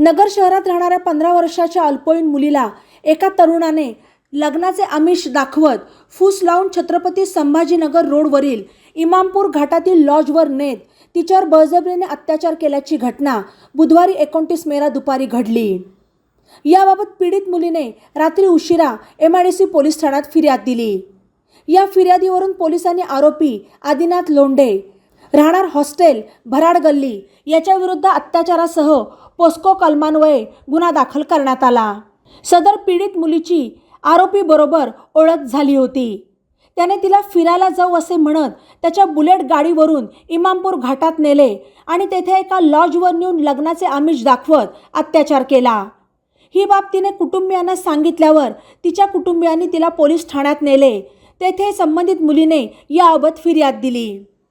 नगर शहरात राहणाऱ्या पंधरा वर्षाच्या अल्पवयीन मुलीला एका तरुणाने लग्नाचे आमिष दाखवत फूस लावून छत्रपती संभाजीनगर रोडवरील इमामपूर घाटातील लॉजवर नेत तिच्यावर बळजबरीने अत्याचार केल्याची घटना बुधवारी एकोणतीस मेला दुपारी घडली. याबाबत पीडित मुलीने रात्री उशिरा M I D C police ठाण्यात फिर्याद दिली. या फिर्यादीवरून पोलिसांनी आरोपी आदिनाथ लोंढे राहणार हॉस्टेल भराड गल्ली याच्याविरुद्ध अत्याचारासह पोस्को कलमान्वये गुन्हा दाखल करण्यात आला. सदर पीडित मुलीची आरोपीबरोबर ओळख झाली होती. त्याने तिला फिरायला जाऊ असे म्हणत त्याच्या बुलेट गाडीवरून इमामपूर घाटात नेले आणि तेथे एका लॉजवर नेऊन लग्नाचे आमिष दाखवत अत्याचार केला. ही बाब तिने कुटुंबियांना सांगितल्यावर तिच्या कुटुंबियांनी तिला पोलीस ठाण्यात नेले. तेथे संबंधित मुलीने याबाबत फिर्याद दिली.